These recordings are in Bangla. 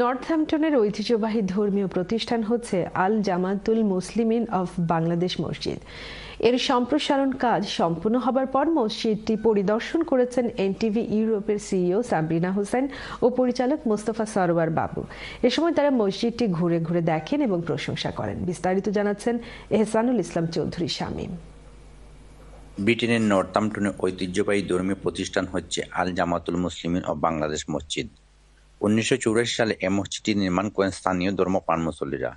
নর্থহ্যাম্পটনের ঐতিহ্যবাহী ধর্মীয় প্রতিষ্ঠান হচ্ছে আল জামাতুল মুসলিমিন অফ বাংলাদেশ মসজিদ। এর সম্প্রসারণ কাজ সম্পূর্ণ হবার পর মসজিদটি পরিদর্শন করেছেন এনটিভি ইউরোপের সিইও সাবরিনা হোসেন ও পরিচালক মোস্তফা সরোয়ার বাবু। এ সময় তারা মসজিদটি ঘুরে ঘুরে দেখেন এবং প্রশংসা করেন। বিস্তারিত জানাচ্ছেন এহসানুল ইসলাম চৌধুরী শামীম ব্রিটেনের নর্থাম্পটনে ঐতিহ্যবাহী ধর্মীয় প্রতিষ্ঠান হচ্ছে আল জামাতুল মুসলিমিন ও বাংলাদেশ মসজিদ। উনিশশো সালে এ মসজিদটি নির্মাণ করেন স্থানীয় ধর্মপ্রাণ মুসল্লিরা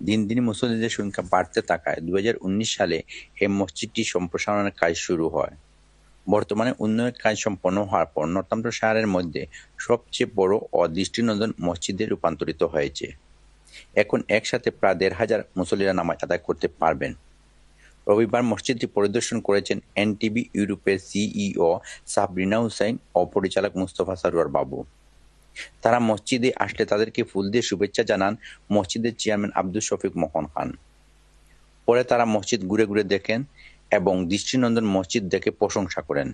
দিন দিন মুসল্লিদের সংখ্যা বাড়তে থাকায় দু হাজার উনিশ সালে এই মসজিদটি সম্প্রসারণের কাজ শুরু হয়। বর্তমানে উন্নয়নের কাজ সম্পন্ন হওয়ার পর নর্থাম্পটন শহরের মধ্যে সবচেয়ে বড় ও দৃষ্টিনন্দন মসজিদে রূপান্তরিত হয়েছে। এখন একসাথে প্রায় দেড় হাজার মুসল্লিরা নামাজ আদায় করতে পারবেন। রবিবার মসজিদটি পরিদর্শন করেছেন এনটিবি ইউরোপের সিইও সাবরিনা হুসাইন ও পরিচালক মুস্তফা সারোয়ার বাবু। তারা মসজিদে আসলে তাদেরকে ফুল দিয়ে শুভেচ্ছা জানান। মসজিদের চেয়ারম্যান আব্দুল শফিক মোহন খান। পরে তারা মসজিদ ঘুরে ঘুরে দেখেন এবং দৃষ্টিনন্দন মসজিদ দেখে প্রশংসা করেন।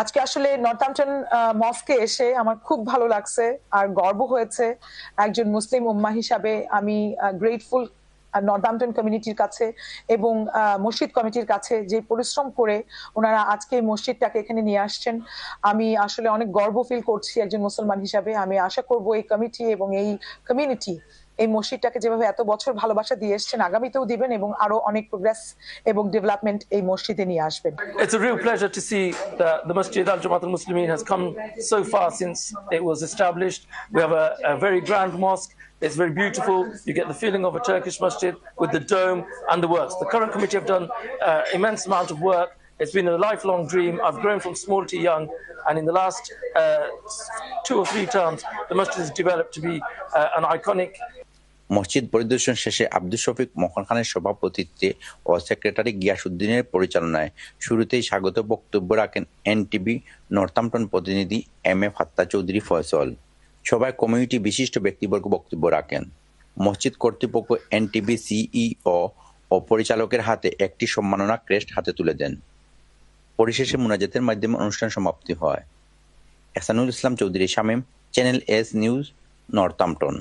আজকে আসলে নর্থাম্পটন মস্কে এসে আমার খুব ভালো লাগছে, আর গর্ব হয়েছে একজন মুসলিম উম্মা হিসাবে আমি গ্রেটফুল নর্থাম্পটন কমিউনিটির কাছে এবং মসজিদ কমিটির কাছে যে পরিশ্রম করে ওনারা আজকে মসজিদটাকে এখানে নিয়ে আসছেন, আমি আসলে অনেক গর্ব ফিল করছি একজন মুসলমান হিসাবে। আমি আশা করব এই কমিটি এবং এই কমিউনিটি এই মসজিদটাকে যেভাবে এত বছর ভালোবাসা দিয়ে এসছেন আগামীতেও দিবেন এবং আরো অনেক প্রোগ্রেস এবং ডেভেলপমেন্ট এই মসজিদে নিয়ে আসবেন It's a real pleasure to see that the Masjid Al Jamaat Al Muslimin has come so far since it was established. We have a, a very grand mosque. It's very beautiful. You get the feeling of a Turkish masjid with the dome and the works. The current committee have done uh, immense amount of work. It's been a lifelong dream. I've grown from small to young, and in the last uh, two or three terms, the masjid has developed to be uh, an iconic মসজিদ পরিদর্শন শেষে আব্দুল শফিক মোহন খানের সভাপতিত্বে ও সেক্রেটারি গিয়াসুদ্দিনের পরিচালনায় শুরুতেই স্বাগত বক্তব্য রাখেন এনটিভি নর্থাম্পটন প্রতিনিধি এম এ ফাত্তা চৌধুরী ফয়সল। সভায় কমিউনিটি বিশিষ্ট ব্যক্তিবর্গ বক্তব্য রাখেন। মসজিদ কর্তৃপক্ষ এনটিভি সিইও ও পরিচালকের হাতে একটি সম্মাননা ক্রেস্ট হাতে তুলে দেন। পরিশেষে মুনাজাতের মাধ্যমে অনুষ্ঠান সমাপ্তি হয়। Ehsanul Islam Chowdhury Shamim, channel S news, Northampton.